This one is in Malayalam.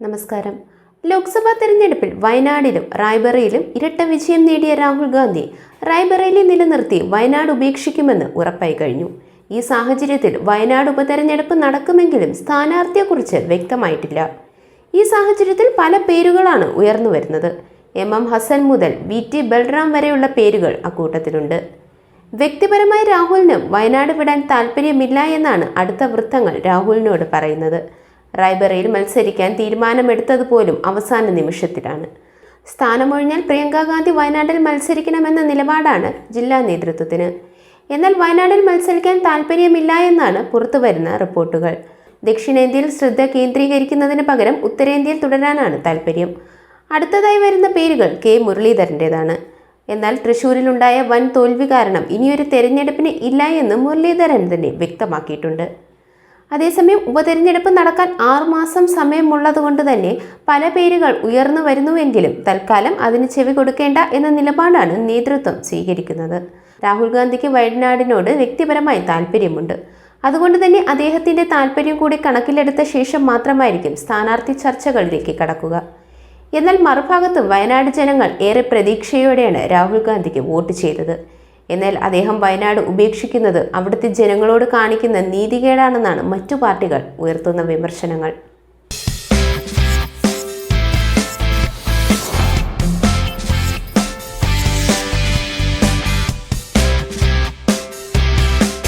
നമസ്കാരം. ലോക്സഭാ തെരഞ്ഞെടുപ്പിൽ വയനാടിലും റായ്ബറയിലും ഇരട്ട വിജയം നേടിയ രാഹുൽ ഗാന്ധി റായ്ബറയിലെ നിലനിർത്തി വയനാട് ഉപേക്ഷിക്കുമെന്ന് ഉറപ്പായി കഴിഞ്ഞു. ഈ സാഹചര്യത്തിൽ വയനാട് ഉപതെരഞ്ഞെടുപ്പ് നടക്കുമെങ്കിലും സ്ഥാനാർത്ഥിയെക്കുറിച്ച് വ്യക്തമായിട്ടില്ല. ഈ സാഹചര്യത്തിൽ പല പേരുകളാണ് ഉയർന്നു വരുന്നത്. എം എം ഹസൻ മുതൽ വി ടി ബൽറാം വരെയുള്ള പേരുകൾ അക്കൂട്ടത്തിലുണ്ട്. വ്യക്തിപരമായി രാഹുലിന് വയനാട് വിടാൻ താല്പര്യമില്ല എന്നാണ് അടുത്ത വൃത്തങ്ങൾ രാഹുലിനോട് പറയുന്നത്. റായ്ബറയിൽ മത്സരിക്കാൻ തീരുമാനമെടുത്തത് പോലും അവസാന നിമിഷത്തിലാണ്. സ്ഥാനമൊഴിഞ്ഞാൽ പ്രിയങ്ക ഗാന്ധി വയനാട്ടിൽ മത്സരിക്കണമെന്ന നിലപാടാണ് ജില്ലാ നേതൃത്വത്തിന്. എന്നാൽ വയനാട്ടിൽ മത്സരിക്കാൻ താല്പര്യമില്ല എന്നാണ് പുറത്തുവരുന്ന റിപ്പോർട്ടുകൾ. ദക്ഷിണേന്ത്യയിൽ ശ്രദ്ധ കേന്ദ്രീകരിക്കുന്നതിന് പകരം ഉത്തരേന്ത്യയിൽ തുടരാനാണ് താല്പര്യം അടുത്തതായി വരുന്ന പേരുകൾ കെ മുരളീധരന്റേതാണ് എന്നാൽ തൃശൂരിലുണ്ടായ വൻ തോൽവി കാരണം ഇനിയൊരു തെരഞ്ഞെടുപ്പിന് ഇല്ല എന്ന് മുരളീധരൻ തന്നെ വ്യക്തമാക്കിയിട്ടുണ്ട്. അതേസമയം ഉപതെരഞ്ഞെടുപ്പ് നടക്കാൻ ആറുമാസം സമയമുള്ളതുകൊണ്ട് തന്നെ പല പേരുകൾ ഉയർന്നു വരുന്നുവെങ്കിലും തൽക്കാലം അതിന് ചെവി കൊടുക്കേണ്ട എന്ന നിലപാടാണ് നേതൃത്വം സ്വീകരിക്കുന്നത്. രാഹുൽ ഗാന്ധിക്ക് വയനാടിനോട് വ്യക്തിപരമായി താല്പര്യമുണ്ട് അതുകൊണ്ട് തന്നെ അദ്ദേഹത്തിന്റെ താല്പര്യം കൂടി കണക്കിലെടുത്ത ശേഷം മാത്രമായിരിക്കും സ്ഥാനാർത്ഥി ചർച്ചകളിലേക്ക് കടക്കുക. എന്നാൽ മറുഭാഗത്ത് വയനാട് ജനങ്ങൾ ഏറെ പ്രതീക്ഷയോടെയാണ് രാഹുൽ ഗാന്ധിക്ക് വോട്ട് ചെയ്തത്. എന്നാൽ അദ്ദേഹം വയനാട് ഉപേക്ഷിക്കുന്നത് അവിടുത്തെ ജനങ്ങളോട് കാണിക്കുന്ന നീതികേടാണെന്നാണ് മറ്റു പാർട്ടികൾ ഉയർത്തുന്ന വിമർശനങ്ങൾ.